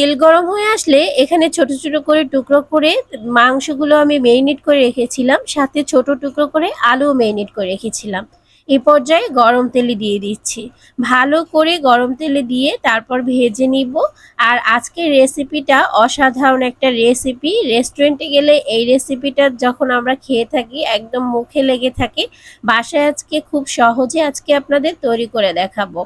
তেল গরম হয়ে আসলে এখানে ছোট ছোট করে টুকরো করে মাংসগুলো আমি মেরিনেট করে রেখেছিলাম, সাথে ছোট টুকরো করে আলুও মেরিনেট করে রেখেছিলাম। এ পর্যায়ে গরম তেলে দিয়ে দিচ্ছি। ভালো করে গরম তেলে দিয়ে তারপর ভেজে নিব। আর আজকের রেসিপিটা অসাধারণ একটা রেসিপি রেস্টুরেন্টে গেলে এই রেসিপিটা যখন আমরা খেয়ে থাকি, একদম মুখে লেগে থাকে, বাসায় আজকে খুব সহজে আজকে আপনাদের তৈরি করে দেখাবো।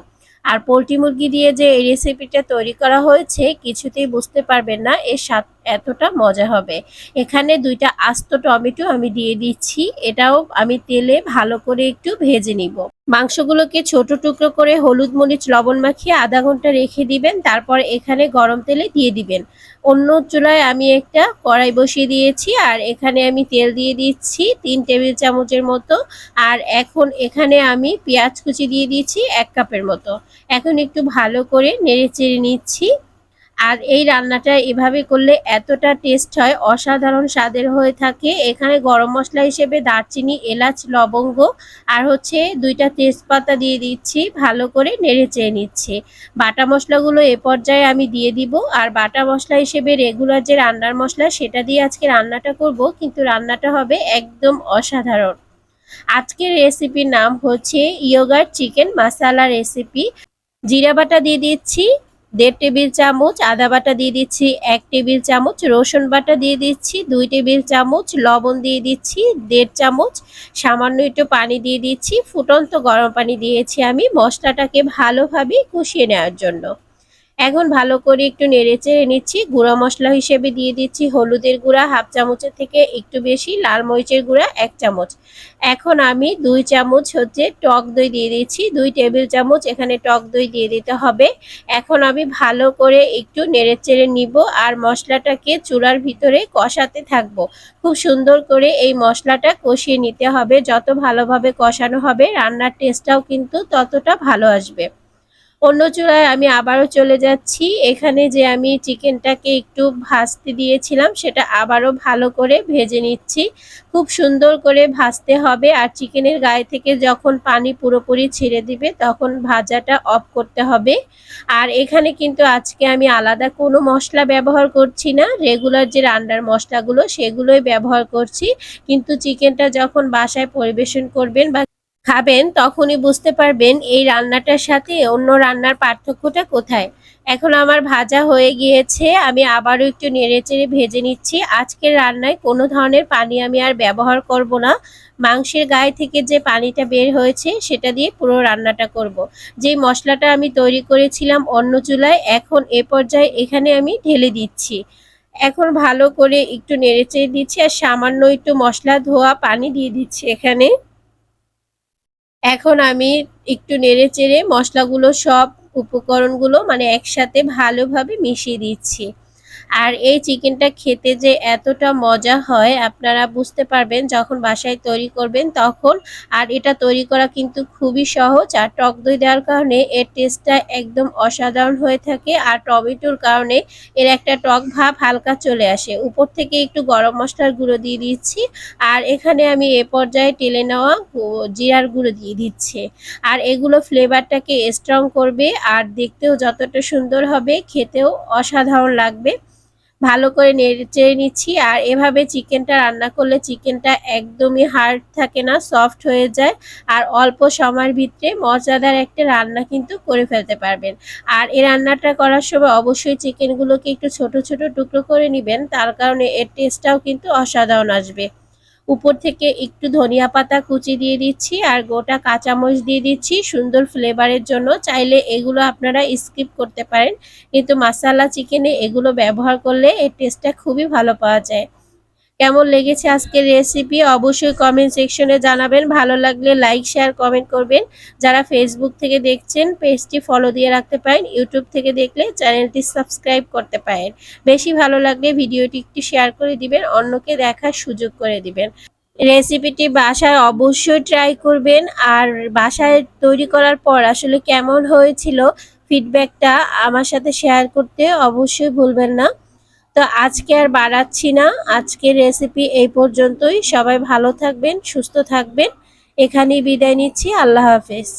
আর পোলট্রি মুরগি দিয়ে যে এই রেসিপিটা তৈরি করা হয়েছে, কিছুতেই বুঝতে পারবেন না। এর স্বাদ এতটা মজা হবে। এখানে দুইটা আস্ত টমেটো আমি দিয়ে দিচ্ছি। এটাও আমি তেলে ভালো করে একটু ভেজে নিব। মাংসগুলোকে ছোট টুকরো করে হলুদ মরিচ, লবণ মাখিয়ে আধা ঘণ্টা রেখে দিবেন। তারপর এখানে গরম তেলে দিয়ে দিবেন। অন্য চুলায় আমি একটা কড়াই বসিয়ে দিয়েছি আর এখানে আমি তেল দিয়ে দিচ্ছি তিন টেবিল চামচের মতো। আর এখন এখানে আমি পেঁয়াজ কুচি দিয়ে দিচ্ছি এক কাপের মতো। এখন একটু ভালো করে নেড়ে চেড়ে নিচ্ছি। আর এই রান্নাটা এভাবে করলে এতটা টেস্ট হয়, অসাধারণ স্বাদের হয়ে থাকে। এখানে গরম মশলা হিসেবে দারচিনি, এলাচ, লবঙ্গ আর হচ্ছে দুইটা তেজপাতা দিয়ে দিচ্ছি, ভালো করে নেড়ে চেয়ে নিচ্ছি। বাটা মশলাগুলো এ পর্যায়ে আমি দিয়ে দিব আর বাটা মশলা হিসেবে রেগুলার যে রান্নার মশলা সেটা দিয়ে আজকে রান্নাটা করব, কিন্তু রান্নাটা হবে একদম অসাধারণ। আজকের রেসিপির নাম হচ্ছে ইয়োগার চিকেন মাসালা রেসিপি জিরা বাটা দিয়ে দিচ্ছি দেড় টেবিল চামচ আদা বাটা দিয়ে দিচ্ছি, এক টেবিল চামচ রসুন বাটা দিয়ে দিচ্ছি, দুই টেবিল চামচ লবণ দিয়ে দিচ্ছি, দেড় চামচ সামান্য একটু পানি দিয়ে দিচ্ছি। ফুটন্ত গরম পানি দিয়েছি আমি মশলাটাকে ভালোভাবে কষিয়ে নেওয়ার জন্য। এখন ভালো করে একটু নেড়ে চেড়ে নিচ্ছি। গুঁড়া মশলা হিসেবে দিয়ে দিচ্ছি হলুদের গুঁড়া, হাফ চামচের থেকে একটু বেশি লাল মরিচের গুঁড়া, এক চামচ। এখন আমি দুই চামচ হচ্ছে টক দই দিয়ে দিচ্ছি, দুই টেবিল চামচ এখানে টক দই দিয়ে দিতে হবে। এখন আমি ভালো করে একটু নেড়ে চেড়ে নিব আর মশলাটাকে চূড়ার ভিতরে কষাতে থাকব। খুব সুন্দর করে এই মশলাটা কষিয়ে নিতে হবে, যত ভালোভাবে কষানো হবে রান্নার টেস্টটাও কিন্তু ততটা ভালো আসবে। অন্য চূড়ায় আমি আবারও চলে যাচ্ছি। এখানে যে আমি চিকেনটাকে একটু ভাজতে দিয়েছিলাম, সেটা আবারও ভালো করে ভেজে নিচ্ছি। খুব সুন্দর করে ভাজতে হবে আর চিকেনের গায়ে থেকে যখন পানি পুরোপুরি ছেড়ে দিবে, তখন ভাজাটা অফ করতে হবে। আর এখানে কিন্তু আজকে আমি আলাদা কোনো মশলা ব্যবহার করছি না। রেগুলার যে রান্নার মশলাগুলো, সেগুলোই ব্যবহার করছি। কিন্তু চিকেনটা যখন বাসায় পরিবেশন করবেন বা খাবেন, তখনই বুঝতে পারবেন এই রান্নাটার সাথে অন্য রান্নার পার্থক্যটা কোথায়। এখন আমার ভাজা হয়ে গিয়েছে, আমি আবারও একটু নেড়েচেড়ে ভেজে নিচ্ছি। আজকের রান্নায় কোনো ধরনের পানি আমি আর ব্যবহার করব না। মাংসের গায়ে থেকে যে পানিটা বের হয়েছে, সেটা দিয়ে পুরো রান্নাটা করব। যেই মশলাটা আমি তৈরি করেছিলাম অন্য চুলায়, এখন এ পর্যায়ে এখানে আমি ঢেলে দিচ্ছি। এখন ভালো করে একটু নেড়েচেড়ে দিচ্ছি আর সামান্য একটু মশলা, ধোয়া, পানি দিয়ে দিচ্ছি এখানে। এখন আমি একটু নেড়ে চেড়ে মশলাগুলো সব উপকরণগুলো মানে একসাথে ভালোভাবে মিশিয়ে দিচ্ছি। আর এই চিকেনটা খেতে যে এতটা মজা হয়, আপনারা বুঝতে পারবেন যখন বাসায় তৈরি করবেন তখন। আর এটা তৈরি করা কিন্তু খুবই সহজ আর টক দই দেওয়ার কারণে এর টেস্টটা একদম অসাধারণ হয়ে থাকে আর টমেটোর কারণে এর একটা টক ভাব হালকা চলে আসে। উপর থেকে একটু গরম মশলার গুঁড়ো দিয়ে দিচ্ছি আর এখানে আমি এ পর্যায়ে টেলে নেওয়া জিরার গুঁড়ো দিয়ে দিচ্ছি। আর এগুলো ফ্লেভারটাকে স্ট্রং করবে আর দেখতেও যতটা সুন্দর হবে, খেতেও অসাধারণ লাগবে। ভালো করে নেড়ে নিচ্ছি। আর এভাবে চিকেনটা রান্না করলে চিকেনটা একদমই হার্ড থাকে না, সফট হয়ে যায়। আর অল্প সময়ের ভিতরে মজাদার একটা রান্না কিন্তু করে ফেলতে পারবেন। আর এই রান্নাটা করার সময় অবশ্যই চিকেনগুলোকে একটু ছোট ছোট টুকরো করে নেবেন। তার কারণে এর টেস্টটাও কিন্তু অসাধারণ আসবে। উপর থেকে একটু ধনিয়া পাতা কুচি দিয়ে দিচ্ছি আর গোটা কাঁচামরিচ দিয়ে দিচ্ছি। সুন্দর ফ্লেভারের জন্য। চাইলে এগুলো আপনারা স্কিপ করতে পারেন। কিন্তু মাসালা চিকেনে এগুলো ব্যবহার করলে এর টেস্টটা খুবই ভালো পাওয়া যায়। কেমন লেগেছে আজকের রেসিপি অবশ্যই কমেন্ট সেকশনে জানাবেন। ভালো লাগলে লাইক শেয়ার কমেন্ট করবেন। যারা ফেসবুক থেকে দেখছেন পেজটি ফলো দিয়ে রাখতে পারেন। ইউটিউব থেকে দেখলে চ্যানেলটি সাবস্ক্রাইব করতে পারেন। বেশি ভালো লাগলে ভিডিওটি একটু শেয়ার করে দিবেন, অন্যকে দেখার সুযোগ করে দিবেন। রেসিপিটি বাসায় অবশ্যই ট্রাই করবেন। আর বাসায় তৈরি করার পর আসলে কেমন হয়েছিল ফিডব্যাকটা আমার সাথে শেয়ার করতে অবশ্যই ভুলবেন না। তো আজকে আর বাড়াচ্ছি না। আজকের রেসিপি এই পর্যন্তই। সবাই ভালো থাকবেন, সুস্থ থাকবেন। এখানেই বিদায় নিচ্ছি। আল্লাহ হাফেজ।